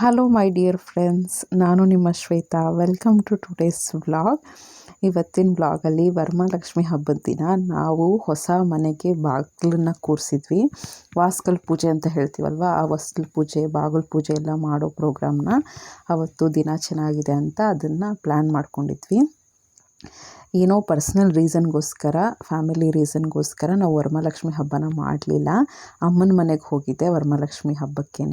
Hello my dear friends ನಾನು ನಿಮ್ಮ Shweta. Welcome to today's vlog ಇವತ್ತಿನ ವ್ಲಾಗಲ್ಲಿ ವರಮಹಾಲಕ್ಷ್ಮಿ ಹಬ್ಬದ ದಿನ. ನಾವು ಹೊಸ ಮನೆಗೆ ಬಾಗಿಲನ್ನ ಕೂರಿಸಿದ್ವಿ. ವಾಸ್ಕಲ್ ಪೂಜೆ ಅಂತ ಹೇಳ್ತೀವಲ್ವ? ಆ ವಸ್ಕಲ್ ಪೂಜೆ, ಬಾಗಲ್ ಪೂಜೆ ಎಲ್ಲ ಮಾಡೋ ಪ್ರೋಗ್ರಾಮ್ನ ಅವತ್ತು ದಿನ ಚೆನ್ನಾಗಿದೆ ಅಂತ ಅದನ್ನು ಪ್ಲ್ಯಾನ್ ಮಾಡ್ಕೊಂಡಿದ್ವಿ. ಏನೋ ಪರ್ಸ್ನಲ್ ರೀಸನ್ಗೋಸ್ಕರ ಫ್ಯಾಮಿಲಿ ರೀಸನ್ಗೋಸ್ಕರ ನಾವು ವರಮಹಾಲಕ್ಷ್ಮಿ ಹಬ್ಬನ ಮಾಡಲಿಲ್ಲ. ಅಮ್ಮನ ಮನೆಗೆ ಹೋಗಿದ್ದೆ ವರಮಹಾಲಕ್ಷ್ಮಿ ಹಬ್ಬಕ್ಕೇ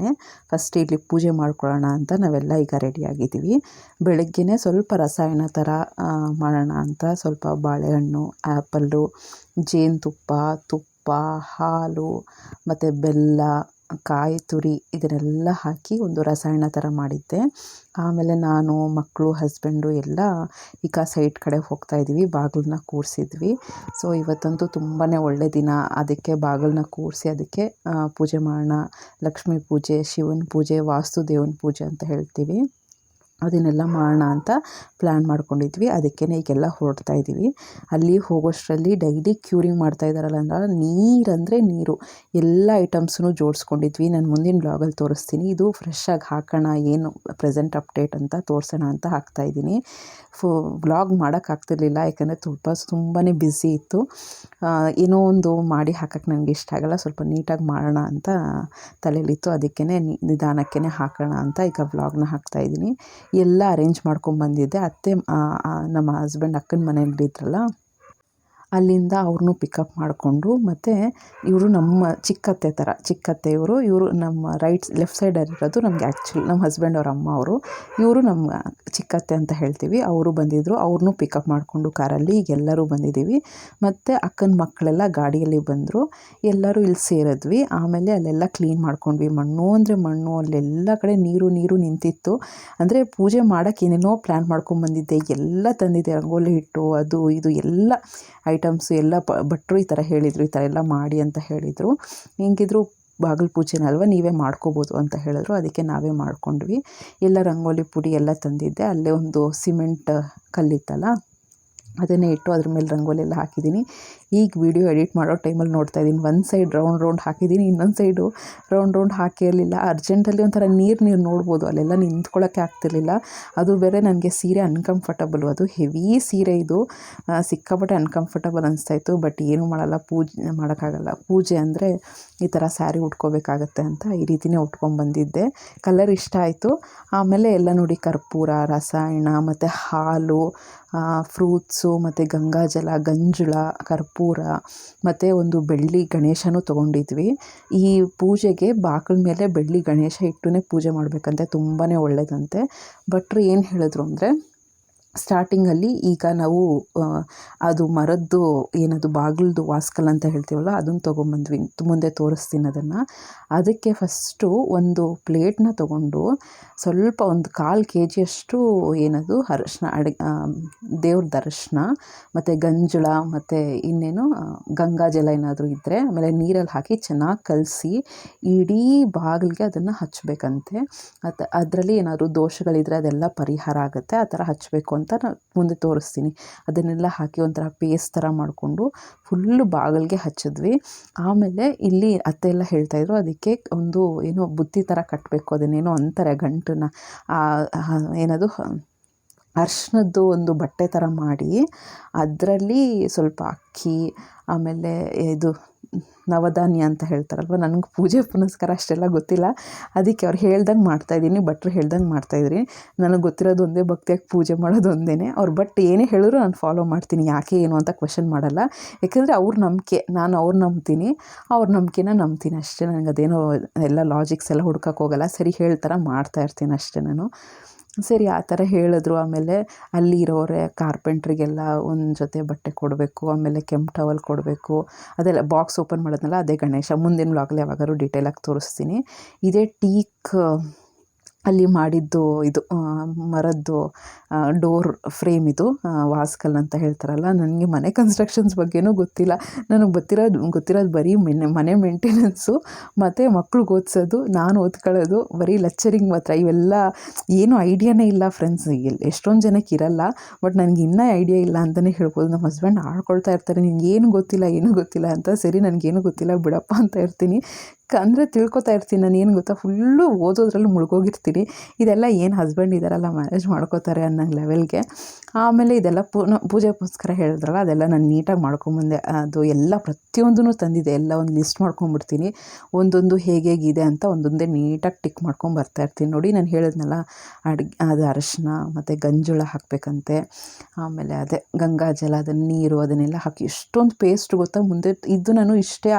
ಫಸ್ಟ್ ಇಲ್ಲಿ ಪೂಜೆ ಮಾಡ್ಕೊಳ್ಳೋಣ ಅಂತ ನಾವೆಲ್ಲ ಈಗ ರೆಡಿಯಾಗಿದ್ದೀವಿ ಬೆಳಗ್ಗೆನೇ ಸ್ವಲ್ಪ ರಸಾಯನ ಥರ ಮಾಡೋಣ ಅಂತ ಸ್ವಲ್ಪ ಬಾಳೆಹಣ್ಣು ಆ್ಯಪಲ್ಲು ಜೇನುತುಪ್ಪ, ತುಪ್ಪ, ಹಾಲು, ಮತ್ತು ಬೆಲ್ಲ ಕಾಯಿ ತುರಿ ಇದನ್ನೆಲ್ಲ ಹಾಕಿ ಒಂದು ರಸಾಯನ ಥರ ಮಾಡಿದ್ದೆ. ಆಮೇಲೆ ನಾನು, ಮಕ್ಕಳು ಹಸ್ಬೆಂಡು ಎಲ್ಲ ಈಗ ಸೈಡ್ ಕಡೆ ಹೋಗ್ತಾ ಇದ್ದೀವಿ, ಬಾಗಿಲನ್ನ ಕೂರಿಸಿದ್ವಿ. ಸೊ ಇವತ್ತಂತೂ ತುಂಬಾ ಒಳ್ಳೆ ದಿನ. ಅದಕ್ಕೆ ಬಾಗಿಲನ್ನ ಕೂರಿಸಿ ಅದಕ್ಕೆ ಪೂಜೆ ಮಾಡೋಣ. ಲಕ್ಷ್ಮೀ ಪೂಜೆ, ಶಿವನ ಪೂಜೆ ವಾಸ್ತು ದೇವನ ಪೂಜೆ ಅಂತ ಹೇಳ್ತೀವಿ. ಅದನ್ನೆಲ್ಲ ಮಾಡೋಣ ಅಂತ ಪ್ಲ್ಯಾನ್ ಮಾಡ್ಕೊಂಡಿದ್ವಿ. ಅದಕ್ಕೇ ಈಗೆಲ್ಲ ಹೊರಡ್ತಾ ಇದ್ದೀವಿ ಅಲ್ಲಿ ಹೋಗೋಷ್ಟರಲ್ಲಿ ಡೈಲಿ ಕ್ಯೂರಿಂಗ್ ಮಾಡ್ತಾ ಇದ್ದಾರಲ್ಲ ಅಂದ್ರೆ ನೀರಂದರೆ ನೀರು. ಎಲ್ಲ ಐಟಮ್ಸನ್ನು ಜೋಡಿಸ್ಕೊಂಡಿದ್ವಿ. ನಾನು ಮುಂದಿನ ಬ್ಲಾಗಲ್ಲಿ ತೋರಿಸ್ತೀನಿ. ಇದು ಫ್ರೆಶ್ಶಾಗಿ ಹಾಕೋಣ, ಏನು ಪ್ರೆಸೆಂಟ್ ಅಪ್ಡೇಟ್ ಅಂತ ತೋರಿಸೋಣ ಅಂತ ಹಾಕ್ತಾ ಇದ್ದೀನಿ ಫು ವ್ಲಾಗ್ ಮಾಡೋಕ್ಕಾಗ್ತಿರ್ಲಿಲ್ಲ ಯಾಕಂದರೆ ತುಂಬ ತುಂಬಾ ಬ್ಯುಸಿ ಇತ್ತು. ಏನೋ ಒಂದು ಮಾಡಿ ಹಾಕೋಕ್ಕೆ ನನಗೆ ಇಷ್ಟ ಆಗಲ್ಲ. ಸ್ವಲ್ಪ ನೀಟಾಗಿ ಮಾಡೋಣ ಅಂತ ತಲೆಯಲ್ಲಿತ್ತು ಅದಕ್ಕೇ ನಿಧಾನಕ್ಕೇ ಹಾಕೋಣ ಅಂತ ಈಗ ವ್ಲಾಗ್ನ ಹಾಕ್ತಾ ಇದ್ದೀನಿ ಎಲ್ಲ ಅರೇಂಜ್ ಮಾಡ್ಕೊಂಬಂದಿದ್ದೆ. ಅತ್ತೆ ನಮ್ಮ ಹಸ್ಬೆಂಡ್ ಅಕ್ಕನ ಮನೆಯಲ್ಲಿದ್ರಲ್ಲ ಅಲ್ಲಿಂದ ಅವ್ರನ್ನೂ ಪಿಕಪ್ ಮಾಡಿಕೊಂಡು ಮತ್ತು ಇವರು ನಮ್ಮ ಚಿಕ್ಕತ್ತೆ ಥರ ಚಿಕ್ಕತ್ತೆ ಇವರು ಇವರು ನಮ್ಮ ರೈಟ್ ಲೆಫ್ಟ್ ಸೈಡಲ್ಲಿರೋದು ನಮಗೆ ಆ್ಯಕ್ಚುಲಿ ನಮ್ಮ ಹಸ್ಬೆಂಡ್ ಅವ್ರ ಅಮ್ಮ ಅವರು. ಇವರು ನಮ್ಮ ಚಿಕ್ಕತ್ತೆ ಅಂತ ಹೇಳ್ತೀವಿ, ಅವರು ಬಂದಿದ್ದರು ಅವ್ರನ್ನೂ ಪಿಕಪ್ ಮಾಡಿಕೊಂಡು ಕಾರಲ್ಲಿ ಈಗ ಎಲ್ಲರೂ ಬಂದಿದ್ದೀವಿ. ಮತ್ತು ಅಕ್ಕನ ಮಕ್ಕಳೆಲ್ಲ ಗಾಡಿಯಲ್ಲಿ ಬಂದರು, ಎಲ್ಲರೂ ಇಲ್ಲಿ ಸೇರಿದ್ವಿ. ಆಮೇಲೆ ಅಲ್ಲೆಲ್ಲ ಕ್ಲೀನ್ ಮಾಡ್ಕೊಂಡ್ವಿ. ಮಣ್ಣು ಅಂದರೆ ಮಣ್ಣು, ಅಲ್ಲೆಲ್ಲ ಕಡೆ ನೀರು ನೀರು ನಿಂತಿತ್ತು. ಅಂದರೆ ಪೂಜೆ ಮಾಡೋಕ್ಕೆ ಏನೇನೋ ಪ್ಲ್ಯಾನ್ ಮಾಡ್ಕೊಂಬಂದಿದ್ದೆ ಎಲ್ಲ ತಂದಿದ್ದೆ, ರಂಗೋಲಿ ಹಿಟ್ಟು, ಅದು, ಇದು ಎಲ್ಲ ಐಟಮ್ಸು ಎಲ್ಲ ಪ, ಭಟ್ರು ಈ ಥರ ಹೇಳಿದರು, ಈ ಥರ ಎಲ್ಲ ಮಾಡಿ ಅಂತ ಹೇಳಿದರು. ಹೆಂಗಿದ್ರು ಬಾಗಿಲು ಪೂಜೆನ ಅಲ್ವಾ, ನೀವೇ ಮಾಡ್ಕೋಬೋದು ಅಂತ ಹೇಳಿದ್ರು. ಅದಕ್ಕೆ ನಾವೇ ಮಾಡ್ಕೊಂಡ್ವಿ. ಎಲ್ಲ ರಂಗೋಲಿ ಪುಡಿ ಎಲ್ಲ ತಂದಿದ್ದೆ. ಅಲ್ಲೇ ಒಂದು ಸಿಮೆಂಟ್ ಕಲ್ಲಿತ್ತಲ್ಲ, ಅದನ್ನೇ ಇಟ್ಟು ಅದ್ರ ಮೇಲೆ ರಂಗೋಲಿ ಎಲ್ಲ ಹಾಕಿದ್ದೀನಿ. ಈಗ ವಿಡಿಯೋ ಎಡಿಟ್ ಮಾಡೋ ಟೈಮಲ್ಲಿ ನೋಡ್ತಾ ಇದ್ದೀನಿ. ಒಂದು ಸೈಡ್ ರೌಂಡ್ ರೌಂಡ್ ಹಾಕಿದ್ದೀನಿ, ಇನ್ನೊಂದು ಸೈಡು ರೌಂಡ್ ರೌಂಡ್ ಹಾಕಿರಲಿಲ್ಲ ಅರ್ಜೆಂಟಲ್ಲಿ ಒಂಥರ ನೀರು ನೀರು ನೋಡ್ಬೋದು, ಅಲ್ಲೆಲ್ಲ ನಿಂತ್ಕೊಳ್ಳೋಕ್ಕೆ ಆಗ್ತಿರ್ಲಿಲ್ಲ. ಅದು ಬೇರೆ ನನಗೆ ಸೀರೆ ಅನ್ಕಂಫರ್ಟಬಲು ಅದು ಹೆವಿ ಸೀರೆ ಇದು. ಸಿಕ್ಕಾಪಟ್ಟೆ ಅನ್ಕಂಫರ್ಟಬಲ್ ಅನಿಸ್ತಾಯಿತ್ತು ಬಟ್ ಏನೂ ಮಾಡಲ್ಲ. ಪೂಜೆ, ಮಾಡೋಕ್ಕಾಗಲ್ಲ. ಪೂಜೆ ಅಂದರೆ ಈ ಥರ ಸ್ಯಾರಿ ಉಟ್ಕೋಬೇಕಾಗತ್ತೆ ಅಂತ ಈ ರೀತಿನೇ ಉಟ್ಕೊಂಡ್ಬಂದಿದ್ದೆ ಕಲರ್ ಇಷ್ಟ ಆಯಿತು. ಆಮೇಲೆ ಎಲ್ಲ ನೋಡಿ ಕರ್ಪೂರ, ರಸಾಯನ, ಮತ್ತು ಹಾಲು ಫ್ರೂಟ್ಸು ಮತ್ತು ಗಂಗಾಜಲ, ಗಂಜುಳ, ಕರ್ಪೂರ. ಮತ್ತು ಒಂದು ಬೆಳ್ಳಿ ಗಣೇಶನೂ ತೊಗೊಂಡಿದ್ವಿ. ಈ ಪೂಜೆಗೆ ಬಾಗಿಲ ಮೇಲೆ ಬೆಳ್ಳಿ ಗಣೇಶ ಇಟ್ಟುನೇ ಪೂಜೆ ಮಾಡಬೇಕಂತೆ ತುಂಬಾ ಒಳ್ಳೆಯದಂತೆ ಭಟ್ರು ಏನು ಹೇಳಿದ್ರು ಅಂದರೆ ಸ್ಟಾರ್ಟಿಂಗಲ್ಲಿ ಈಗ ನಾವು ಅದು ಮರದ್ದು ಏನದು ಬಾಗಿಲ್ದು ವಾಸ್ಕಲ್ ಅಂತ ಹೇಳ್ತೀವಲ್ಲ, ಅದನ್ನು ತೊಗೊಂಬಂದ್ವಿ. ಮುಂದೆ ತೋರಿಸ್ತೀನಿ ಅದನ್ನು. ಅದಕ್ಕೆ ಫಸ್ಟು ಒಂದು ಪ್ಲೇಟ್ನ ತೊಗೊಂಡು ಸ್ವಲ್ಪ ಒಂದು ಕಾಲು ಕೆ ಜಿಯಷ್ಟು ಏನದು ಅರಶಿನ ಅಡಿ ದೇವ್ರ ದರ್ಶನ ಮತ್ತು ಗಂಜಳ, ಮತ್ತು ಇನ್ನೇನು ಗಂಗಾ ಗಂಗಾಜಲ ಏನಾದರೂ ಇದ್ದರೆ ಆಮೇಲೆ ನೀರಲ್ಲಿ ಹಾಕಿ ಚೆನ್ನಾಗಿ ಕಲಸಿ ಇಡೀ ಬಾಗಿಲಿಗೆ ಅದನ್ನು ಹಚ್ಚಬೇಕಂತೆ ಅದು ಅದರಲ್ಲಿ ಏನಾದರೂ ದೋಷಗಳಿದ್ದರೆ ಅದೆಲ್ಲ ಪರಿಹಾರ ಆಗುತ್ತೆ, ಆ ಥರ ಹಚ್ಚಬೇಕು ಅಂತ ನಾನು ಮುಂದೆ ತೋರಿಸ್ತೀನಿ. ಅದನ್ನೆಲ್ಲ ಹಾಕಿ ಒಂಥರ ಪೇಸ್ಟ್ ಥರ ಮಾಡಿಕೊಂಡು ಫುಲ್ಲು ಬಾಗಿಲಿಗೆ ಹಚ್ಚಿದ್ವಿ. ಆಮೇಲೆ ಇಲ್ಲಿ ಅತ್ತೆ ಎಲ್ಲ ಹೇಳ್ತಾಯಿದ್ರು ಅದಕ್ಕೆ ಒಂದು ಏನೋ ಬುತ್ತಿ ಥರ ಕಟ್ಟಬೇಕು ಅದನ್ನೇನೋ ಅಂತಾರೆ ಗಂಟನ್ನ ಏನದು? ಅರ್ಶಿನದ್ದು ಒಂದು ಬಟ್ಟೆ ಥರ ಮಾಡಿ, ಅದರಲ್ಲಿ ಸ್ವಲ್ಪ ಅಕ್ಕಿ, ಆಮೇಲೆ ಇದು ನವಧಾನ್ಯ ಅಂತ ಹೇಳ್ತಾರಲ್ವ? ನನಗೆ ಪೂಜೆ ಪುನಸ್ಕಾರ ಅಷ್ಟೆಲ್ಲ ಗೊತ್ತಿಲ್ಲ. ಅದಕ್ಕೆ ಅವ್ರು ಹೇಳ್ದಂಗೆ ಮಾಡ್ತಾಯಿದ್ದೀನಿ ಭಟ್ರು ಹೇಳ್ದಂಗೆ ಮಾಡ್ತಾಯಿದ್ರಿ ನನಗೆ ಗೊತ್ತಿರೋದು ಒಂದೇ, ಭಕ್ತಿಯಾಗಿ ಪೂಜೆ ಮಾಡೋದು ಒಂದೇ ಅವ್ರು ಬಟ್ ಏನೇ ಹೇಳಿದ್ರು ನಾನು ಫಾಲೋ ಮಾಡ್ತೀನಿ. ಯಾಕೆ ಏನು ಅಂತ ಕ್ವೆಶನ್ ಮಾಡಲ್ಲ. ಯಾಕೆಂದರೆ ಅವ್ರ ನಂಬಿಕೆ, ನಾನು ಅವ್ರ ನಂಬ್ತೀನಿ. ಅವ್ರ ನಂಬಿಕೆನ ನಂಬ್ತೀನಿ ಅಷ್ಟೇ. ನನಗೆ ಅದೇನೋ ಎಲ್ಲ ಲಾಜಿಕ್ಸ್ ಎಲ್ಲ ಹೋಗಲ್ಲ. ಸರಿ ಹೇಳ್ತಾರ ಮಾಡ್ತಾ ಇರ್ತೀನಿ ಅಷ್ಟೇ ನಾನು. ಸರಿ, ಆ ಥರ ಹೇಳಿದ್ರು. ಆಮೇಲೆ ಅಲ್ಲಿ ಇರೋರೆ ಕಾರ್ಪೆಂಟ್ರಿಗೆಲ್ಲ ಒಂದು ಜೊತೆ ಬಟ್ಟೆ ಕೊಡಬೇಕು. ಆಮೇಲೆ ಕೆಂಪು ಟವಲ್ ಕೊಡಬೇಕು. ಅದೆಲ್ಲ ಬಾಕ್ಸ್ ಓಪನ್ ಮಾಡೋದ್ನಲ್ಲ ಅದೇ ಗಣೇಶ. ಮುಂದಿನ ಬ್ಲಾಗಲ್ಲಿ ಯಾವಾಗಾದ್ರೂ ಡೀಟೇಲಾಗಿ ತೋರಿಸ್ತೀನಿ. ಇದೇ ಟೀಕ್ ಅಲ್ಲಿ ಮಾಡಿದ್ದು ಇದು ಮರದ್ದು ಡೋರ್ ಫ್ರೇಮ್ ಇದು ವಾಸ್ಕಲ್ ಅಂತ ಹೇಳ್ತಾರಲ್ಲ, ನನಗೆ ಮನೆ ಕನ್ಸ್ಟ್ರಕ್ಷನ್ಸ್ ಬಗ್ಗೆನೂ ಗೊತ್ತಿಲ್ಲ. ನನಗೆ ಗೊತ್ತಿರೋದು ಗೊತ್ತಿರೋದು ಬರೀ ಮನೆ ಮನೆ ಮೇಂಟೆನೆನ್ಸು ಮತ್ತು ಮಕ್ಳಿಗೆ ಓದಿಸೋದು, ನಾನು ಓದ್ಕೊಳ್ಳೋದು, ಬರೀ ಲೆಕ್ಚರಿಂಗ್ ಮಾತ್ರ. ಇವೆಲ್ಲ ಏನು ಐಡಿಯಾನೇ ಇಲ್ಲ ಫ್ರೆಂಡ್ಸ್ ಎಷ್ಟೊಂದು ಜನಕ್ಕೆ ಇರಲ್ಲ ಬಟ್ ನನಗೆ ಇನ್ನೂ ಐಡಿಯಾ ಇಲ್ಲ ಅಂತಲೇ ಹೇಳ್ಬೋದು. ನಮ್ಮ ಹಸ್ಬೆಂಡ್ ಆಡ್ಕೊಳ್ತಾ ಇರ್ತಾರೆ ನಿನಗೇನು ಗೊತ್ತಿಲ್ಲ, ಏನೂ ಗೊತ್ತಿಲ್ಲ ಅಂತ. ಸರಿ, ನನಗೇನು ಗೊತ್ತಿಲ್ಲ, ಬಿಡಪ್ಪ ಅಂತ ಇರ್ತೀನಿ. ಅಂದರೆ ತಿಳ್ಕೊತಾ ಇರ್ತೀನಿ. ನಾನು ಏನು ಗೊತ್ತಾ? ಫುಲ್ಲು ಓದೋದ್ರಲ್ಲಿ ಮುಳುಗೋಗಿರ್ತೀನಿ. ಇದೆಲ್ಲ ಏನು ಹಸ್ಬೆಂಡ್ ಇದ್ದಾರಲ್ಲ ಮ್ಯಾನೇಜ್ ಮಾಡ್ಕೋತಾರೆ ಅನ್ನೋ ಲೆವೆಲ್ಗೆ ಆಮೇಲೆ ಇದೆಲ್ಲ ಪೂಜೆ ಪುನಸ್ಕಾರ ಹೇಳಿದ್ರಲ್ಲ, ಅದೆಲ್ಲ ನಾನು ನೀಟಾಗಿ ಮಾಡ್ಕೊಂಬಂದೆ. ಅದು ಎಲ್ಲ ಪ್ರತಿಯೊಂದೂ ತಂದಿದೆ. ಎಲ್ಲ ಒಂದು ಲಿಸ್ಟ್ ಮಾಡ್ಕೊಂಬಿಡ್ತೀನಿ. ಒಂದೊಂದು ಹೇಗೆ ಹೇಗಿದೆ ಅಂತ ಒಂದೊಂದೇ ನೀಟಾಗಿ ಟಿಕ್ ಮಾಡ್ಕೊಂಡು ಬರ್ತಾ ಇರ್ತೀನಿ. ನೋಡಿ ನಾನು ಹೇಳಿದ್ನಲ್ಲ, ಅಡುಗೆ, ಅದು ಅರಶಿನ, ಮತ್ತು ಗಂಜುಳ ಹಾಕಬೇಕಂತೆ. ಆಮೇಲೆ ಅದೇ ಗಂಗಾಜಲ ಅದನ್ನು ನೀರು, ಅದನ್ನೆಲ್ಲ ಹಾಕಿ ಎಷ್ಟೊಂದು ಪೇಸ್ಟ್ ಗೊತ್ತಾ? ಮುಂದೆ ಇದು ನಾನು ಇಷ್ಟೇ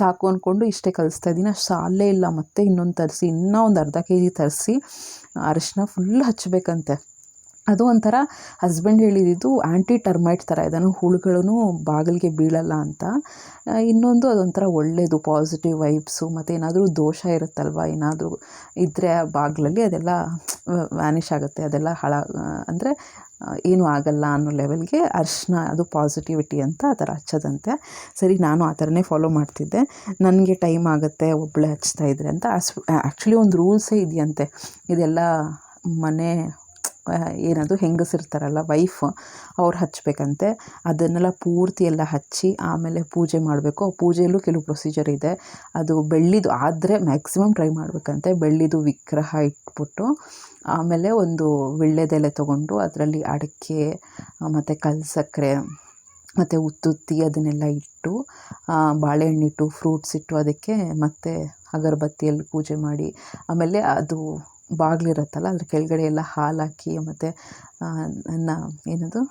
ಸಾಕು ಅಂದ್ಕೊಂಡು ಇಷ್ಟೇ ಕಲಿಸ್ತಾ ಇದ್ದೀನಿ ಅಷ್ಟು ಸಾಲೇ ಇಲ್ಲ ಮತ್ತೆ ಇನ್ನೊಂದು ತರಿಸಿ, ಇನ್ನೂ ಒಂದು ಅರ್ಧ ಕೆ ಜಿ ತರಿಸಿ, ಅರಿಶಿನ ಫುಲ್ ಹಚ್ಚಬೇಕಂತೆ ಅದು ಒಂಥರ ಹಸ್ಬೆಂಡ್ ಹೇಳಿದ್ದು ಆ್ಯಂಟಿ ಟರ್ಮೈಟ್ ಥರ. ಇದನ್ನು ಹುಳುಗಳೂ ಬಾಗಿಲಿಗೆ ಬೀಳಲ್ಲ ಅಂತ. ಇನ್ನೊಂದು ಅದೊಂಥರ ಒಳ್ಳೆಯದು ಪಾಸಿಟಿವ್ ವೈಬ್ಸು ಮತ್ತು ಏನಾದರೂ ದೋಷ ಇರುತ್ತಲ್ವ? ಏನಾದರೂ ಇದ್ದರೆ ಆ ಬಾಗಿಲಲ್ಲಿ ಅದೆಲ್ಲ ವ್ಯಾನಿಷ್ ಆಗುತ್ತೆ. ಅದೆಲ್ಲ ಹಾಳ ಅಂದರೆ ಏನೂ ಆಗಲ್ಲ ಅನ್ನೋ ಲೆವೆಲ್ಗೆ ಅರ್ಶನ, ಅದು ಪಾಸಿಟಿವಿಟಿ ಅಂತ ಆ ಥರ ಹಚ್ಚದಂತೆ. ಸರಿ, ನಾನು ಆ ಥರನೇ ಫಾಲೋ ಮಾಡ್ತಿದ್ದೆ. ನನಗೆ ಟೈಮ್ ಆಗುತ್ತೆ ಒಬ್ಬಳೇ ಹಚ್ತಾ ಇದ್ರೆ ಅಂತ. ಆ್ಯಕ್ಚುಲಿ ಒಂದು ರೂಲ್ಸೇ ಇದೆಯಂತೆ. ಇದೆಲ್ಲ ಮನೆ ಏನದು ಹೆಂಗಸಿರ್ತಾರಲ್ಲ ವೈಫ್ ಅವ್ರು ಹಚ್ಚಬೇಕಂತೆ ಅದನ್ನೆಲ್ಲ ಪೂರ್ತಿ ಎಲ್ಲ ಹಚ್ಚಿ ಆಮೇಲೆ ಪೂಜೆ ಮಾಡಬೇಕು. ಪೂಜೆಯಲ್ಲೂ ಕೆಲವು ಪ್ರೊಸೀಜರ್ ಇದೆ. ಅದು ಬೆಳ್ಳಿದು ಆದರೆ ಮ್ಯಾಕ್ಸಿಮಮ್ ಟ್ರೈ ಮಾಡಬೇಕಂತೆ. ಬೆಳ್ಳಿದು ವಿಗ್ರಹ ಇಟ್ಬಿಟ್ಟು, ಆಮೇಲೆ ಒಂದು ವೀಳ್ಯದೆಲೆ ತೊಗೊಂಡು ಅದರಲ್ಲಿ ಅಡಿಕೆ ಮತ್ತು ಕಲ್ಸಕ್ಕರೆ ಮತ್ತು ಉತ್ತುತ್ತಿ ಅದನ್ನೆಲ್ಲ ಇಟ್ಟು ಬಾಳೆಹಣ್ಣಿಟ್ಟು ಫ್ರೂಟ್ಸ್ ಇಟ್ಟು ಅದಕ್ಕೆ ಮತ್ತು ಅಗರಬತ್ತಿಯಲ್ಲಿ ಪೂಜೆ ಮಾಡಿ, ಆಮೇಲೆ ಅದು ಬಾಗಿಲಿರುತ್ತಲ್ಲ ಅದ್ರ ಕೆಳಗಡೆ ಎಲ್ಲ ಹಾಲು ಹಾಕಿ ಮತ್ತು ನನ್ನ ಏನದು?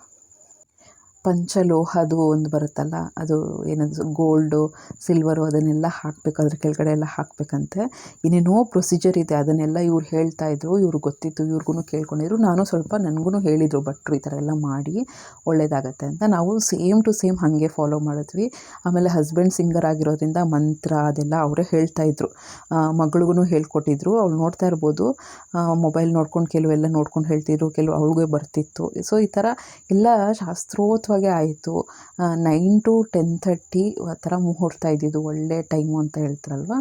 ಪಂಚಲೋಹದು ಒಂದು ಬರುತ್ತಲ್ಲ, ಅದು ಏನದು ಗೋಲ್ಡು ಸಿಲ್ವರು ಅದನ್ನೆಲ್ಲ ಹಾಕಬೇಕು, ಅದ್ರ ಕೆಳಗಡೆ ಎಲ್ಲ ಹಾಕಬೇಕಂತೆ. ಏನೇನೋ ಪ್ರೊಸೀಜರ್ ಇದೆ, ಅದನ್ನೆಲ್ಲ ಇವ್ರು ಹೇಳ್ತಾ ಇದ್ರು ಇವ್ರಿಗೆ ಗೊತ್ತಿತ್ತು ಇವ್ರಿಗೂ ಕೇಳ್ಕೊಂಡಿದ್ರು. ನಾನು ಸ್ವಲ್ಪ ನನಗೂ ಹೇಳಿದರು, ಭಟ್ರು ಈ ಥರ ಎಲ್ಲ ಮಾಡಿ ಒಳ್ಳೆಯದಾಗತ್ತೆ ಅಂತ. ನಾವು ಸೇಮ್ ಟು ಸೇಮ್ ಹಾಗೆ ಫಾಲೋ ಮಾಡಿದ್ವಿ. ಆಮೇಲೆ ಹಸ್ಬೆಂಡ್ ಸಿಂಗರ್ ಆಗಿರೋದ್ರಿಂದ ಮಂತ್ರ ಅದೆಲ್ಲ ಅವರೇ ಹೇಳ್ತಾ ಇದ್ರು. ಮಗಳಿಗೂ ಹೇಳ್ಕೊಟ್ಟಿದ್ರು. ಅವ್ಳು ನೋಡ್ತಾ ಇರ್ಬೋದು. ಮೊಬೈಲ್ ನೋಡ್ಕೊಂಡು, ಕೆಲವೆಲ್ಲ ನೋಡ್ಕೊಂಡು ಹೇಳ್ತಿದ್ರು, ಕೆಲವು ಅವಳಿಗೆ ಬರ್ತಿತ್ತು. ಸೊ ಈ ಥರ ಎಲ್ಲ ಶಾಸ್ತ್ರೋಕ್ತವಾಗೇ ಆಯಿತು. ನೈನ್ ಟು ಟೆನ್ ಥರ್ಟಿ ಆ ಥರ ಮುಹೂರ್ತ ಇದ್ದಿದ್ದು, ಒಳ್ಳೆ ಟೈಮು ಅಂತ ಹೇಳ್ತಾರಲ್ವ?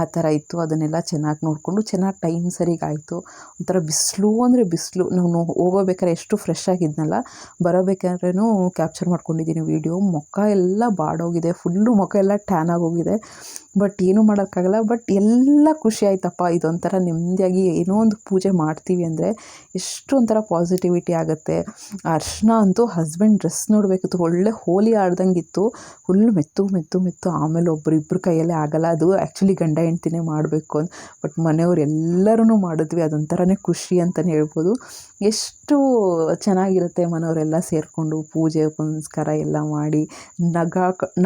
ಆ ಥರ ಇತ್ತು. ಅದನ್ನೆಲ್ಲ ಚೆನ್ನಾಗಿ ನೋಡಿಕೊಂಡು ಚೆನ್ನಾಗಿ ಟೈಮ್ ಸರಿಗಾಯಿತು ಒಂಥರ ಬಿಸಿಲು ಅಂದರೆ ಬಿಸಿಲು. ನಾನು ಹೋಗೋಬೇಕಾದ್ರೆ ಎಷ್ಟು ಫ್ರೆಶ್ ಆಗಿದ್ನಲ್ಲ? ಬರೋಬೇಕಾದ್ರೂ ಕ್ಯಾಪ್ಚರ್ ಮಾಡ್ಕೊಂಡಿದ್ದೀನಿ ವೀಡಿಯೋ ಮುಖ ಎಲ್ಲ ಬಾಡೋಗಿದೆ. ಫುಲ್ಲು ಮುಖ ಎಲ್ಲ ಟ್ಯಾನ್ ಆಗೋಗಿದೆ. ಬಟ್ ಏನೂ ಮಾಡೋಕ್ಕಾಗಲ್ಲ. ಬಟ್ ಎಲ್ಲ ಖುಷಿ ಆಯ್ತಪ್ಪ. ಇದೊಂಥರ ನೆಮ್ಮದಿಯಾಗಿ ಏನೋ ಒಂದು ಪೂಜೆ ಮಾಡ್ತೀವಿ ಅಂದರೆ ಎಷ್ಟು ಒಂಥರ ಪಾಸಿಟಿವಿಟಿ ಆಗುತ್ತೆ. ಅರ್ಶನ ಅಂತೂ ಹಸ್ಬೆಂಡ್ ಡ್ರೆಸ್ ನೋಡಬೇಕಿತ್ತು ಒಳ್ಳೆ ಹೋಲಿ ಆಡ್ದಂಗಿತ್ತು. ಫುಲ್ ಮೆತ್ತು ಮೆತ್ತು ಮೆತ್ತು. ಆಮೇಲೆ ಕೈಯಲ್ಲಿ ಕೈಯಲ್ಲೇ ಆಗಲ್ಲ. ಅದು ಆ್ಯಕ್ಚುಲಿ ಗಂಡ ಹೆಂಡ್ತಿನೇ ಮಾಡಬೇಕು ಅಂತ ಬಟ್ ಮನೆಯವ್ರು ಎಲ್ಲರೂ ಮಾಡಿದ್ವಿ. ಅದೊಂಥರನೇ ಖುಷಿ ಅಂತಲೇ ಹೇಳ್ಬೋದು. ಎಷ್ಟು ಚೆನ್ನಾಗಿರುತ್ತೆ ಮನೆಯವರೆಲ್ಲ ಸೇರಿಕೊಂಡು ಪೂಜೆ, ಪುನಸ್ಕಾರ ಎಲ್ಲ ಮಾಡಿ. ನಗ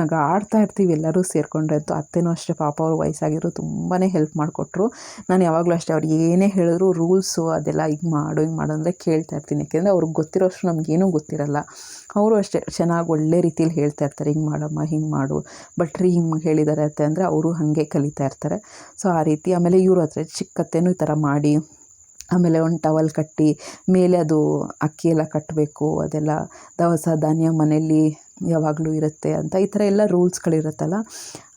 ನಗ ಆಡ್ತಾ ಇರ್ತೀವಿ ಎಲ್ಲರೂ ಸೇರಿಕೊಂಡ್ರೆ ಅಂತೂ ಅತ್ತೆನೂ ಅಷ್ಟೇ ಪಾಪ ಅವ್ರ ವಯಸ್ಸಾಗಿರೋ ತುಂಬಾ ಹೆಲ್ಪ್ ಮಾಡಿಕೊಟ್ರು. ನಾನು ಯಾವಾಗಲೂ ಅಷ್ಟೇ ಅವ್ರು ಏನೇ ಹೇಳಿದ್ರು ರೂಲ್ಸು ಅದೆಲ್ಲ ಹಿಂಗೆ ಮಾಡು ಹಿಂಗೆ ಮಾಡು ಅಂದರೆ ಕೇಳ್ತಾ ಇರ್ತೀನಿ. ಯಾಕೆಂದರೆ ಅವ್ರಿಗೆ ಗೊತ್ತಿರೋಷ್ಟು ನಮಗೇನೂ ಗೊತ್ತಿರಲ್ಲ. ಅವರು ಅಷ್ಟೇ ಚೆನ್ನಾಗಿ ಒಳ್ಳೆ ರೀತಿಲಿ ಹೇಳ್ತಾ ಇರ್ತಾರೆ, ಹಿಂಗೆ ಮಾಡಮ್ಮ, ಹಿಂಗೆ ಮಾಡು. ಭಟ್ರು ಹಿಂಗೆ ಹೇಳಿದ್ದಾರೆ ಅತ್ತೆ ಅಂದರೆ ಅವರು ಹಾಗೆ ಕಲಿತಾ ಇರ್ತಾರೆ. ಸೊ ಆ ರೀತಿ ಆಮೇಲೆ ಇವರು ಹತ್ರ ಚಿಕ್ಕತ್ತೇನೂ ಈ ಥರ ಮಾಡಿ, ಆಮೇಲೆ ಒಂದು ಟವಲ್ ಕಟ್ಟಿ, ಮೇಲೆ ಅದು ಅಕ್ಕಿ ಎಲ್ಲ ಕಟ್ಟಬೇಕು ಅದೆಲ್ಲ ದವಸ ಧಾನ್ಯ ಮನೆಯಲ್ಲಿ ಯಾವಾಗಲೂ ಇರುತ್ತೆ ಅಂತ. ಈ ಥರ ಎಲ್ಲ ರೂಲ್ಸ್ಗಳಿರುತ್ತಲ್ಲ.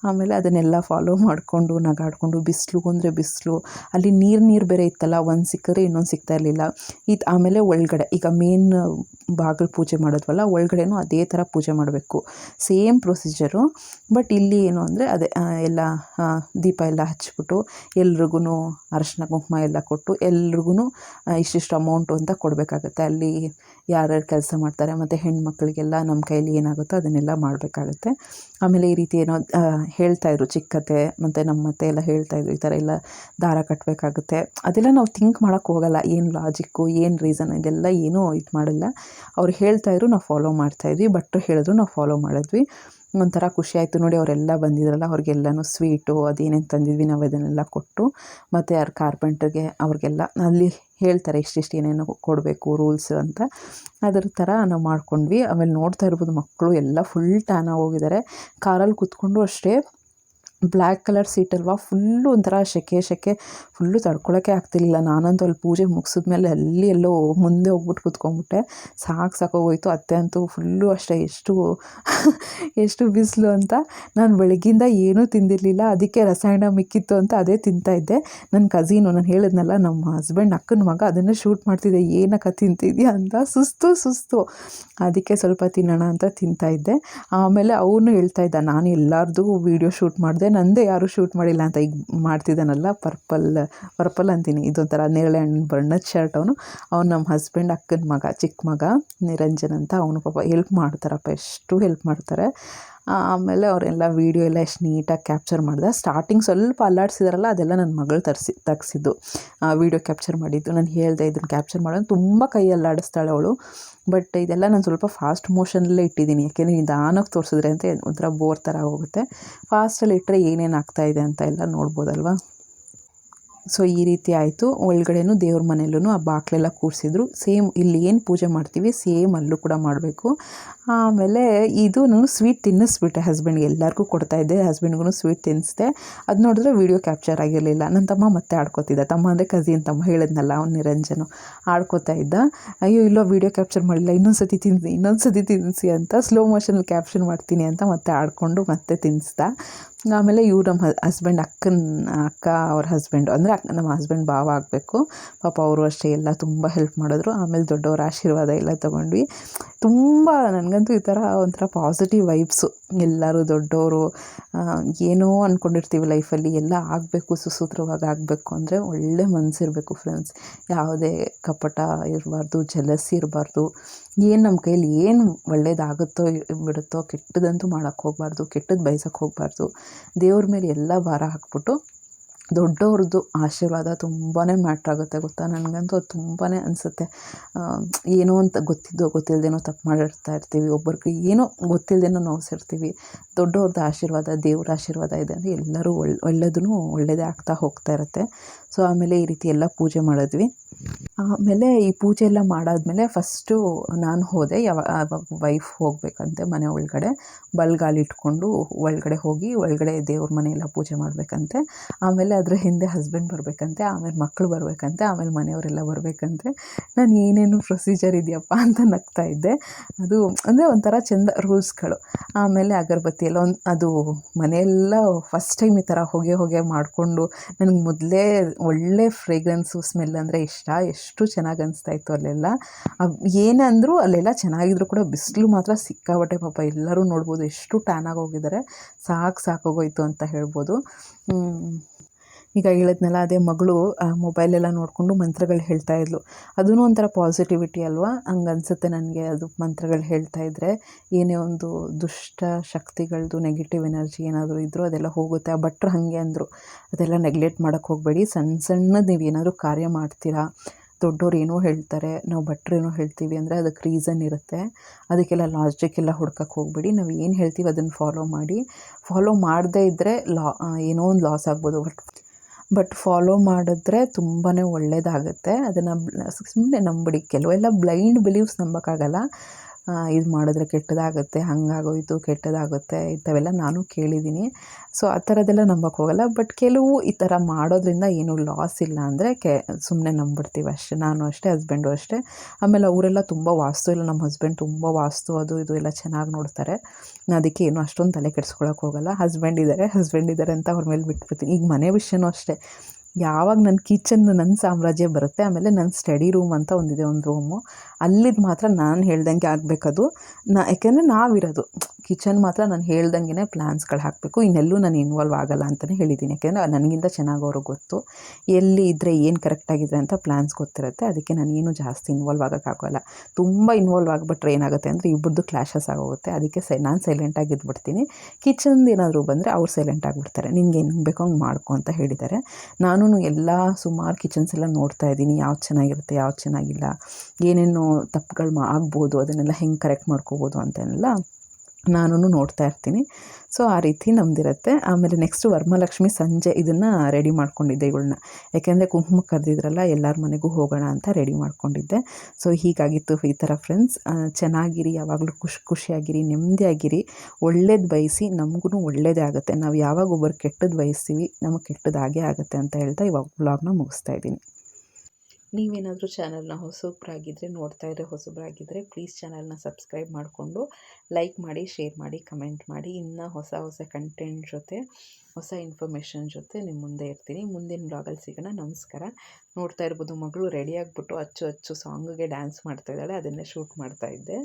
ಆಮೇಲೆ ಅದನ್ನೆಲ್ಲ ಫಾಲೋ ಮಾಡಿಕೊಂಡು, ನಗಾಡಿಕೊಂಡು, ಬಿಸಿಲು ಅಂದರೆ ಬಿಸಿಲು. ಅಲ್ಲಿ ನೀರು ನೀರು ಬೇರೆ ಇತ್ತಲ್ಲ, ಒಂದು ಸಿಕ್ಕಿದ್ರೆ ಇನ್ನೊಂದು ಸಿಗ್ತಾ ಇರಲಿಲ್ಲ. ಇದು ಆಮೇಲೆ ಒಳಗಡೆ, ಈಗ ಮೇನ್ ಬಾಗಿಲು ಪೂಜೆ ಮಾಡೋದ್ವಲ್ಲ, ಒಳಗಡೆನೂ ಅದೇ ಥರ ಪೂಜೆ ಮಾಡಬೇಕು. ಸೇಮ್ ಪ್ರೊಸೀಜರು, ಬಟ್ ಇಲ್ಲಿ ಏನು ಅಂದರೆ ಅದೇ ಎಲ್ಲ ದೀಪ ಎಲ್ಲ ಹಚ್ಬಿಟ್ಟು ಎಲ್ರಿಗೂ ಅರಶಿನ ಕುಂಕುಮ ಎಲ್ಲ ಕೊಟ್ಟು ಎಲ್ರಿಗೂ ಇಷ್ಟಿಷ್ಟು ಅಮೌಂಟು ಅಂತ ಕೊಡಬೇಕಾಗತ್ತೆ. ಅಲ್ಲಿ ಯಾರ್ಯಾರು ಕೆಲಸ ಮಾಡ್ತಾರೆ, ಮತ್ತು ಹೆಣ್ಮಕ್ಳಿಗೆಲ್ಲ ನಮ್ಮ ಕೈಲಿ ಏನಾಗುತ್ತೋ ಅದನ್ನೆಲ್ಲ ಮಾಡಬೇಕಾಗತ್ತೆ. ಆಮೇಲೆ ಈ ರೀತಿ ಏನೋ ಹೇಳ್ತಾಯಿದ್ರು ಚಿಕ್ಕತೆ ಮತ್ತು ನಮ್ಮ ಅತ್ತೆ ಎಲ್ಲ ಹೇಳ್ತಾಯಿದ್ರು ಈ ಥರ ಎಲ್ಲ ದಾರ ಕಟ್ಟಬೇಕಾಗುತ್ತೆ ಅದೆಲ್ಲ ನಾವು ಥಿಂಕ್ ಮಾಡೋಕ್ಕೆ ಹೋಗಲ್ಲ. ಏನು ಲಾಜಿಕ್ಕು ಏನು ರೀಸನ್ ಇದೆಲ್ಲ ಏನೂ ಇದು ಮಾಡಲ್ಲ. ಅವ್ರು ಹೇಳ್ತಾಯಿದ್ರು ನಾವು ಫಾಲೋ ಮಾಡ್ತಾಯಿದ್ವಿ ಭಟ್ರು ಹೇಳಿದ್ರು, ನಾವು ಫಾಲೋ ಮಾಡಿದ್ವಿ. ಒಂಥರ ಖುಷಿ ಆಯಿತು ನೋಡಿ, ಅವರೆಲ್ಲ ಬಂದಿದ್ರಲ್ಲ, ಅವ್ರಿಗೆಲ್ಲನೂ ಸ್ವೀಟು ಅದೇನೇನು ತಂದಿದ್ವಿ ನಾವು ಅದನ್ನೆಲ್ಲ ಕೊಟ್ಟು, ಮತ್ತು ಯಾರು ಕಾರ್ಪೆಂಟ್ರಿಗೆ ಅವ್ರಿಗೆಲ್ಲ ಅಲ್ಲಿ ಹೇಳ್ತಾರೆ ಇಷ್ಟಿಷ್ಟು ಏನೇನು ಕೊಡಬೇಕು ರೂಲ್ಸ್ ಅಂತ. ಅದ್ರ ಥರ ನಾವು ಮಾಡ್ಕೊಂಡ್ವಿ. ಆಮೇಲೆ ನೋಡ್ತಾ ಇರ್ಬೋದು ಮಕ್ಕಳು ಎಲ್ಲ ಫುಲ್ ಟ್ಯಾನ್ ಆಗೋಗಿದ್ದಾರೆ ಕಾರಲ್ಲಿ ಕೂತ್ಕೊಂಡು ಅಷ್ಟೇ ಬ್ಲ್ಯಾಕ್ ಕಲರ್ ಸೀಟ್ ಅಲ್ವಾ? ಫುಲ್ಲು ಒಂಥರ ಸೆಕೆ ಸೆಕೆ ಫುಲ್ಲು ತಡ್ಕೊಳಕ್ಕೆ ಆಗ್ತಿರ್ಲಿಲ್ಲ. ನಾನಂತೂ ಅಲ್ಲಿ ಪೂಜೆ ಮುಗಿಸಿದ್ಮೇಲೆ ಅಲ್ಲಿ ಎಲ್ಲೋ ಮುಂದೆ ಹೋಗ್ಬಿಟ್ಟು ಕೂತ್ಕೊಂಡ್ಬಿಟ್ಟೆ. ಸಾಕು ಸಾಕೋಗೋಯ್ತು ಅತ್ತೆ ಅಂತೂ ಫುಲ್ಲು ಅಷ್ಟೇ, ಎಷ್ಟು ಎಷ್ಟು ಬಿಸಿಲು ಅಂತ. ನಾನು ಬೆಳಗ್ಗಿಂದ ಏನೂ ತಿಂದಿರಲಿಲ್ಲ. ಅದಕ್ಕೆ ರಸಾಯನ ಮಿಕ್ಕಿತ್ತು ಅಂತ ಅದೇ ತಿಂತಾಯಿದ್ದೆ ನನ್ನ ಕಝೀನು ನಾನು ಹೇಳಿದ್ನಲ್ಲ, ನಮ್ಮ ಹಸ್ಬೆಂಡ್ ಅಕ್ಕನ ಮಗ ಅದನ್ನೇ ಶೂಟ್ ಮಾಡ್ತಿದ್ದೆ ಏನಕ್ಕ ತಿಂತಿದ್ಯಾ? ಅಂತ ಸುಸ್ತು ಸುಸ್ತು. ಅದಕ್ಕೆ ಸ್ವಲ್ಪ ತಿನ್ನೋಣ ಅಂತ ತಿಂತಾಯಿದ್ದೆ ಆಮೇಲೆ ಅವನು ಹೇಳ್ತಾ ಇದ್ದ, ನಾನು ಎಲ್ಲರದು ವೀಡಿಯೋ ಶೂಟ್ ಮಾಡಿದೆ. ನಂದೇ ಯಾರೂ ಶೂಟ್ ಮಾಡಿಲ್ಲ ಅಂತ ಈಗ ಮಾಡ್ತಿದ್ದಾನಲ್ಲ ಪರ್ಪಲ್ ಪರ್ಪಲ್ ಅಂತೀನಿ. ಇದೊಂಥರ ನೇರಳೆ ಹಣ್ಣು, ಬಣ್ಣದ ಶರ್ಟ್ ಅವನು. ಅವ್ನು ನಮ್ಮ ಹಸ್ಬೆಂಡ್ ಅಕ್ಕನ ಮಗ ಚಿಕ್ಕ ಮಗ, ನಿರಂಜನ್ ಅಂತ. ಅವನು ಪಾಪ ಹೆಲ್ಪ್ ಮಾಡ್ತಾರಪ್ಪ, ಎಷ್ಟು ಹೆಲ್ಪ್ ಮಾಡ್ತಾರೆ. ಆಮೇಲೆ ಅವರೆಲ್ಲ ವೀಡಿಯೋ ಎಲ್ಲ ಎಷ್ಟು ನೀಟಾಗಿ ಕ್ಯಾಪ್ಚರ್ ಮಾಡಿದೆ. ಸ್ಟಾರ್ಟಿಂಗ್ ಸ್ವಲ್ಪ ಅಲ್ಲಾಡಿಸಿದಾರಲ್ಲ, ಅದೆಲ್ಲ ನನ್ನ ಮಗಳು ತರಿಸಿ, ತೆಗ್ಸಿದ್ದು. ವೀಡಿಯೋ ಕ್ಯಾಪ್ಚರ್ ಮಾಡಿದ್ದು. ನಾನು ಹೇಳಿದೆ ಇದನ್ನು ಕ್ಯಾಪ್ಚರ್ ಮಾಡೋದು ತುಂಬ ಕೈ ಅಲ್ಲಾಡಿಸ್ತಾಳೆ ಅವಳು. ಬಟ್ ಇದೆಲ್ಲ ನಾನು ಸ್ವಲ್ಪ ಫಾಸ್ಟ್ ಮೋಷನಲ್ಲೇ ಇಟ್ಟಿದ್ದೀನಿ. ಯಾಕೆಂದರೆ ನಿಧಾನಕ್ಕೆ ತೋರಿಸಿದ್ರೆ ಅಂತ ಒಂಥರ ಬೋರ್ ಥರ ಹೋಗುತ್ತೆ ಫಾಸ್ಟಲ್ಲಿ ಇಟ್ಟರೆ ಏನೇನು ಆಗ್ತಾಯಿದೆ ಅಂತ ಎಲ್ಲ ನೋಡ್ಬೋದಲ್ವಾ? ಸೊ, ಈ ರೀತಿ ಆಯಿತು. ಒಳಗಡೆನೂ ದೇವ್ರ ಮನೆಯಲ್ಲೂ ಆ ಬಾಕ್ಲೆಲ್ಲ ಕೂರಿಸಿದ್ರು. ಸೇಮ್ ಇಲ್ಲಿ ಏನು ಪೂಜೆ ಮಾಡ್ತೀವಿ, ಸೇಮ್ ಅಲ್ಲೂ ಕೂಡ ಮಾಡಬೇಕು. ಆಮೇಲೆ ಇದು ನಾನು ಸ್ವೀಟ್ ತಿನ್ನಿಸ್ಬಿಟ್ಟೆ ಹಸ್ಬೆಂಡ್ಗೆ. ಎಲ್ಲರಿಗೂ ಕೊಡ್ತಾಯಿದ್ದೆ ಹಸ್ಬೆಂಡ್ಗೂ ಸ್ವೀಟ್ ತಿನ್ನಿಸ್ದೆ. ಅದು ನೋಡಿದ್ರೆ ವೀಡಿಯೋ ಕ್ಯಾಪ್ಚರ್ ಆಗಿರಲಿಲ್ಲ. ನನ್ನ ತಮ್ಮ ಮತ್ತೆ ಆಡ್ಕೋತಿದ್ದ. ತಮ್ಮ ಅಂದರೆ ಕಸಿನ್ ತಮ್ಮ ಹೇಳಿದ್ನಲ್ಲ, ಅವ್ನು ನಿರಂಜನು. ಆಡ್ಕೋತಾ ಇದ್ದ. ಅಯ್ಯೋ, ಇಲ್ಲೋ ವೀಡಿಯೋ ಕ್ಯಾಪ್ಚರ್ ಮಾಡಿಲ್ಲ ಇನ್ನೊಂದು ಸತಿ ತಿನ್ನಿಸಿ ಇನ್ನೊಂದು ಸತಿ ತಿನ್ನಿಸಿ ಅಂತ ಸ್ಲೋ ಮೋಷನಲ್ಲಿ ಕ್ಯಾಪ್ಚರ್ ಮಾಡ್ತೀನಿ ಅಂತ ಮತ್ತೆ ಆಡಿಕೊಂಡು ಮತ್ತೆ ತಿನ್ನಿಸ್ದ ಆಮೇಲೆ ಇವ್ರು ನಮ್ಮ ಹಸ್ಬೆಂಡ್ ಅಕ್ಕನ, ಅಕ್ಕ ಅವ್ರ ಹಸ್ಬೆಂಡು, ಅಂದರೆ ಅಕ್ಕ ನಮ್ಮ ಹಸ್ಬೆಂಡ್ ಭಾವ ಆಗಬೇಕು. ಪಾಪ ಅವರು ಅಷ್ಟೇ ಎಲ್ಲ ತುಂಬ ಹೆಲ್ಪ್ ಮಾಡಿದ್ರು. ಆಮೇಲೆ ದೊಡ್ಡವರ ಆಶೀರ್ವಾದ ಎಲ್ಲ ತೊಗೊಂಡ್ವಿ. ತುಂಬ ನನಗಂತೂ ಈ ಥರ ಒಂಥರ ಪಾಸಿಟಿವ್ ವೈಬ್ಸು. ಎಲ್ಲರೂ ದೊಡ್ಡವರು ಏನೋ ಅಂದ್ಕೊಂಡಿರ್ತೀವಿ ಲೈಫಲ್ಲಿ. ಎಲ್ಲ ಆಗಬೇಕು, ಸುಸೂತ್ರವಾಗಿ ಆಗಬೇಕು ಅಂದರೆ ಒಳ್ಳೆ ಮನಸ್ಸಿರಬೇಕು ಫ್ರೆಂಡ್ಸ್ ಯಾವುದೇ ಕಪಟ ಇರಬಾರ್ದು ಜಲಸಿ ಇರಬಾರ್ದು. ಏನು ನಮ್ಮ ಕೈಯಲ್ಲಿ ಏನು ಒಳ್ಳೇದಾಗುತ್ತೋ, ಬಿಡುತ್ತೋ, ಕೆಟ್ಟದಂತೂ ಮಾಡೋಕ್ಕೆ ಹೋಗಬಾರ್ದು ಕೆಟ್ಟದ್ದು ಬಯಸೋಕ್ಕೆ ಹೋಗಬಾರ್ದು. ದೇವ್ರ ಮೇಲೆ ಎಲ್ಲ ಭಾರ ಹಾಕ್ಬಿಟ್ಟು ದೊಡ್ಡವ್ರದ್ದು ಆಶೀರ್ವಾದ ತುಂಬಾ ಮ್ಯಾಟ್ರಾಗುತ್ತೆ ಗೊತ್ತಾ? ನನಗಂತೂ ಅದು ತುಂಬಾ ಅನಿಸುತ್ತೆ. ಏನೋ ಅಂತ ಗೊತ್ತಿದ್ದೋ ಗೊತ್ತಿಲ್ಲದೇನೋ ತಪ್ಪು ಮಾಡಿರ್ತಾ ಇರ್ತೀವಿ. ಒಬ್ಬರಿಗೆ ಏನೋ ಗೊತ್ತಿಲ್ಲದೇನೋ ನೋವಿಸಿರ್ತೀವಿ. ದೊಡ್ಡವ್ರದ್ದು ಆಶೀರ್ವಾದ, ದೇವ್ರ ಆಶೀರ್ವಾದ ಇದೆ ಅಂದರೆ ಎಲ್ಲರೂ ಒಳ್ಳೆ ಒಳ್ಳೆಯದೂ ಒಳ್ಳೆಯದೇ ಆಗ್ತಾ ಹೋಗ್ತಾ ಇರುತ್ತೆ. ಸೊ, ಆಮೇಲೆ ಈ ರೀತಿ ಎಲ್ಲ ಪೂಜೆ ಮಾಡಿದ್ವಿ. ಆಮೇಲೆ ಈ ಪೂಜೆ ಎಲ್ಲ ಮಾಡಾದ್ಮೇಲೆ ಫಸ್ಟು ನಾನು ಹೋದೆ, ಯಾವ ವೈಫ್ ಹೋಗಬೇಕಂತೆ ಮನೆ ಒಳಗಡೆ. ಬಲ್ಗಾಲಿಟ್ಕೊಂಡು ಒಳಗಡೆ ಹೋಗಿ, ಒಳಗಡೆ ದೇವ್ರ ಮನೆಯೆಲ್ಲ ಪೂಜೆ ಮಾಡಬೇಕಂತೆ. ಆಮೇಲೆ ಅದರ ಹಿಂದೆ ಹಸ್ಬೆಂಡ್ ಬರಬೇಕಂತೆ, ಆಮೇಲೆ ಮಕ್ಕಳು ಬರಬೇಕಂತೆ, ಆಮೇಲೆ ಮನೆಯವರೆಲ್ಲ ಬರಬೇಕಂತೆ. ನಾನು ಏನೇನು ಪ್ರೊಸೀಜರ್ ಇದೆಯಪ್ಪ ಅಂತ ನಗ್ತಾ ಇದ್ದೆ. ಅದು ಅಂದರೆ ಒಂಥರ ಚೆಂದ ರೂಲ್ಸ್ಗಳು. ಆಮೇಲೆ ಅಗರಬತ್ತಿ ಎಲ್ಲ ಒಂದು, ಅದು ಮನೆಯೆಲ್ಲ ಫಸ್ಟ್ ಟೈಮ್ ಈ ಥರ ಹೊಗೆ ಹೊಗೆ ಮಾಡಿಕೊಂಡು, ನನಗೆ ಮೊದಲೇ ಒಳ್ಳೆ ಫ್ರೇಗ್ರೆನ್ಸು ಸ್ಮೆಲ್ ಅಂದರೆ ಇಷ್ಟ. ಎಷ್ಟು ಚೆನ್ನಾಗಿ ಅನಿಸ್ತಾ ಇತ್ತು ಅಲ್ಲೆಲ್ಲ ಏನಂದರೂ ಅಲ್ಲೆಲ್ಲ ಚೆನ್ನಾಗಿದ್ರು ಕೂಡ ಬಿಸಿಲು ಮಾತ್ರ ಸಿಕ್ಕಾಬಟ್ಟೆ ಪಾಪ. ಎಲ್ಲರೂ ನೋಡ್ಬೋದು ಎಷ್ಟು ಟ್ಯಾನ್ ಹೋಗಿದ್ದಾರೆ. ಸಾಕು ಸಾಕೋಗೋಯ್ತು ಅಂತ ಹೇಳ್ಬೋದು. ಈಗ ಹೇಳಿದ್ನಲ್ಲ, ಅದೇ ಮಗಳು ಮೊಬೈಲೆಲ್ಲ ನೋಡಿಕೊಂಡು ಮಂತ್ರಗಳು ಹೇಳ್ತಾ ಇದ್ಲು. ಅದೂ ಒಂಥರ ಪಾಸಿಟಿವಿಟಿ ಅಲ್ವಾ? ಹಂಗೆ ಅನಿಸುತ್ತೆ ನನಗೆ ಅದು ಮಂತ್ರಗಳು ಹೇಳ್ತಾ ಇದ್ದರೆ ಏನೇ ಒಂದು ದುಷ್ಟ ಶಕ್ತಿಗಳದ್ದು ನೆಗೆಟಿವ್ ಎನರ್ಜಿ ಏನಾದರೂ ಇದ್ದರೂ ಅದೆಲ್ಲ ಹೋಗುತ್ತೆ. ಆ ಭಟ್ರು ಹಾಗೆ ಅಂದರು. ಅದೆಲ್ಲ ನೆಗ್ಲೆಕ್ಟ್ ಮಾಡೋಕ್ಕೆ ಹೋಗಬೇಡಿ. ಸಣ್ಣ ಸಣ್ಣದು ನೀವು ಏನಾದರೂ ಕಾರ್ಯ ಮಾಡ್ತೀರಾ. ದೊಡ್ಡವ್ರು ಏನೋ ಹೇಳ್ತಾರೆ. ನಾವು ಭಟ್ರು ಹೇಳ್ತೀವಿ ಅಂದರೆ ಅದಕ್ಕೆ ರೀಸನ್ ಇರುತ್ತೆ. ಅದಕ್ಕೆಲ್ಲ ಲಾಜಿಕ್ ಎಲ್ಲ ಹುಡ್ಕಕ್ಕೆ ಹೋಗಬೇಡಿ. ನಾವು ಏನು ಹೇಳ್ತೀವಿ ಅದನ್ನು ಫಾಲೋ ಮಾಡಿ. ಫಾಲೋ ಮಾಡದೇ ಇದ್ದರೆ ಲಾ ಏನೋ ಒಂದು ಲಾಸ್ ಆಗ್ಬೋದು. ಬಟ್ ಬಟ್ ಫಾಲೋ ಮಾಡಿದ್ರೆ ತುಂಬಾ ಒಳ್ಳೆಯದಾಗುತ್ತೆ ಅದನ್ನು ಸುಮ್ಮನೆ ನಂಬಿಡಿ. ಕೆಲವೆಲ್ಲ ಬ್ಲೈಂಡ್ ಬಿಲೀವ್ಸ್ ನಂಬೋಕ್ಕಾಗಲ್ಲ. ಇದು ಮಾಡಿದ್ರೆ ಕೆಟ್ಟದಾಗುತ್ತೆ, ಹಾಗಾಗೋಯ್ತು, ಕೆಟ್ಟದಾಗುತ್ತೆ, ಇಂಥವೆಲ್ಲ ನಾನು ಕೇಳಿದ್ದೀನಿ. ಸೊ ಆ ಥರದ್ದೆಲ್ಲ ನಂಬಕ್ಕೆ ಹೋಗಲ್ಲ. ಬಟ್ ಕೆಲವು ಈ ಥರ ಮಾಡೋದ್ರಿಂದ ಏನೂ ಲಾಸ್ ಇಲ್ಲ ಅಂದರೆ ಕೆ ಸುಮ್ಮನೆ ನಂಬಿಡ್ತೀವಿ ಅಷ್ಟೇ. ನಾನು ಅಷ್ಟೇ ಹಸ್ಬೆಂಡು ಅಷ್ಟೇ. ಆಮೇಲೆ ಅವರೆಲ್ಲ ತುಂಬ ವಾಸ್ತು ಇಲ್ಲ. ನಮ್ಮ ಹಸ್ಬೆಂಡ್ ತುಂಬ ವಾಸ್ತು, ಅದು ಇದು ಎಲ್ಲ ಚೆನ್ನಾಗಿ ನೋಡ್ತಾರೆ. ಅದಕ್ಕೆ ಏನು ಅಷ್ಟೊಂದು ತಲೆ ಕೆಡ್ಸ್ಕೊಳಕ್ಕೆ ಹೋಗಲ್ಲ. ಹಸ್ಬೆಂಡ್ ಇದ್ದಾರೆ ಹಸ್ಬೆಂಡ್ ಇದ್ದಾರೆ ಅಂತ ಅವ್ರ ಮೇಲೆ ಬಿಟ್ಬಿಡ್ತೀನಿ. ಈಗ ಮನೆ ವಿಷಯನೂ ಅಷ್ಟೇ. ಯಾವಾಗ ನನ್ನ ಕಿಚನ್ ನನ್ನ ಸಾಮ್ರಾಜ್ಯ ಬರುತ್ತೆ, ಆಮೇಲೆ ನನ್ನ ಸ್ಟಡಿ ರೂಮ್ ಅಂತ ಒಂದಿದೆ ಒಂದು ರೂಮು. ಅಲ್ಲಿದ್ದು ಮಾತ್ರ ನಾನು ಹೇಳ್ದಂಗೆ ಆಗಬೇಕದು. ನಾ, ಯಾಕೆಂದರೆ ನಾವಿರೋದು. ಕಿಚನ್ ಮಾತ್ರ ನಾನು ಹೇಳ್ದಂಗೆ ಪ್ಲ್ಯಾನ್ಸ್ಗಳು ಹಾಕಬೇಕು. ಇನ್ನೆಲ್ಲೂ ನಾನು ಇನ್ವಾಲ್ವ್ ಆಗಲ್ಲ ಅಂತಲೇ ಹೇಳಿದ್ದೀನಿ ಯಾಕೆಂದರೆ ನನಗಿಂತ ಚೆನ್ನಾಗಿ ಅವ್ರಿಗೆ ಗೊತ್ತು. ಎಲ್ಲಿ ಇದ್ದರೆ ಏನು ಕರೆಕ್ಟಾಗಿದೆ ಅಂತ ಪ್ಲ್ಯಾನ್ಸ್ ಗೊತ್ತಿರುತ್ತೆ. ಅದಕ್ಕೆ ನಾನೇನು ಜಾಸ್ತಿ ಇನ್ವಾಲ್ವ್ ಆಗೋಕ್ಕಾಗೋಲ್ಲ ತುಂಬ ಇನ್ವಾಲ್ವ್ ಆಗಿಬಿಟ್ರೆ ಏನಾಗುತ್ತೆ ಅಂದರೆ ಇಬ್ಬರದ್ದು ಕ್ಲಾಶಸ್ ಆಗೋಗುತ್ತೆ. ಅದಕ್ಕೆ ಸೈ, ನಾನು ಸೈಲೆಂಟಾಗಿ ಇದ್ಬಿಡ್ತೀನಿ. ಕಿಚನ್ದು ಏನಾದರೂ ಬಂದರೆ ಅವ್ರು ಸೈಲೆಂಟ್ ಆಗಿಬಿಡ್ತಾರೆ. ನಿನಗೆ ಹೆಂಗೆ ಬೇಕೋ ಹಂಗೆ ಮಾಡ್ಕೊ ಅಂತ ಹೇಳಿದ್ದಾರೆ. ನಾನು ಎಲ್ಲ ಸುಮಾರು ಕಿಚನ್ಸ್ ಎಲ್ಲ ನೋಡ್ತಾ ಇದ್ದೀನಿ. ಯಾವ್ದು ಚೆನ್ನಾಗಿರುತ್ತೆ, ಯಾವ್ದು ಚೆನ್ನಾಗಿಲ್ಲ. ಏನೇನು ತಪ್ಪುಗಳು ಆಗ್ಬೋದು, ಅದನ್ನೆಲ್ಲ ಹೆಂಗೆ ಕರೆಕ್ಟ್ ಮಾಡ್ಕೋಬೋದು ಅಂತೆಲ್ಲ ನಾನು ನೋಡ್ತಾ ಇರ್ತೀನಿ. ಸೊ ಆ ರೀತಿ ನಮ್ಮದಿರುತ್ತೆ ಆಮೇಲೆ ನೆಕ್ಸ್ಟು ವರಮಹಾಲಕ್ಷ್ಮಿ ಸಂಜೆ ಇದನ್ನು ರೆಡಿ ಮಾಡ್ಕೊಂಡಿದ್ದೆ ಇವುಗಳನ್ನ ಯಾಕೆಂದರೆ ಕುಂಕುಮ ಕರೆದಿದ್ರಲ್ಲ, ಎಲ್ಲರ ಮನೆಗೂ ಹೋಗೋಣ ಅಂತ ರೆಡಿ ಮಾಡ್ಕೊಂಡಿದ್ದೆ. ಸೊ ಹೀಗಾಗಿತ್ತು ಈ ಥರ ಫ್ರೆಂಡ್ಸ್ ಚೆನ್ನಾಗಿರಿ, ಯಾವಾಗಲೂ ಖುಷಿ, ಖುಷಿಯಾಗಿರಿ, ನೆಮ್ಮದಿಯಾಗಿರಿ. ಒಳ್ಳೇದು ಬಯಸಿ ನಮಗೂ ಒಳ್ಳೇದೇ ಆಗುತ್ತೆ. ನಾವು ಯಾವಾಗ ಒಬ್ಬರು ಕೆಟ್ಟದ್ದು ಬಯಸ್ತೀವಿ, ನಮಗೆ ಕೆಟ್ಟದಾಗೇ ಆಗುತ್ತೆ ಅಂತ ಹೇಳ್ತಾ ಇವಾಗ ಬ್ಲಾಗ್ನ ಮುಗಿಸ್ತಾ ಇದ್ದೀನಿ. ನೀವೇನಾದರೂ ಚಾನಲ್ನ ಹೊಸಬ್ರಾಗಿದ್ದರೆ ನೋಡ್ತಾ ಇದ್ದರೆ ಹೊಸಬ್ರಾಗಿದ್ದರೆ ಪ್ಲೀಸ್ ಚಾನಲ್ನ ಸಬ್ಸ್ಕ್ರೈಬ್ ಮಾಡಿಕೊಂಡು ಲೈಕ್ ಮಾಡಿ ಶೇರ್ ಮಾಡಿ ಕಮೆಂಟ್ ಮಾಡಿ. ಇನ್ನೂ ಹೊಸ ಹೊಸ ಕಂಟೆಂಟ್ ಜೊತೆ, ಹೊಸ ಇನ್ಫಾರ್ಮೇಷನ್ ಜೊತೆ ನಿಮ್ಮ ಮುಂದೆ ಇರ್ತೀನಿ. ಮುಂದಿನ ಬ್ಲಾಗಲ್ಲಿ ಸಿಗೋಣ. ನಮಸ್ಕಾರ. ನೋಡ್ತಾ ಇರ್ಬೋದು ಮಗಳು ರೆಡಿ ಆಗಿಬಿಟ್ಟು ಅಚ್ಚು ಅಚ್ಚು ಸಾಂಗಿಗೆ ಡ್ಯಾನ್ಸ್ ಮಾಡ್ತಾ ಇದ್ದಾಳೆ. ಅದನ್ನೇ ಶೂಟ್ ಮಾಡ್ತಾ ಇದ್ದೆ.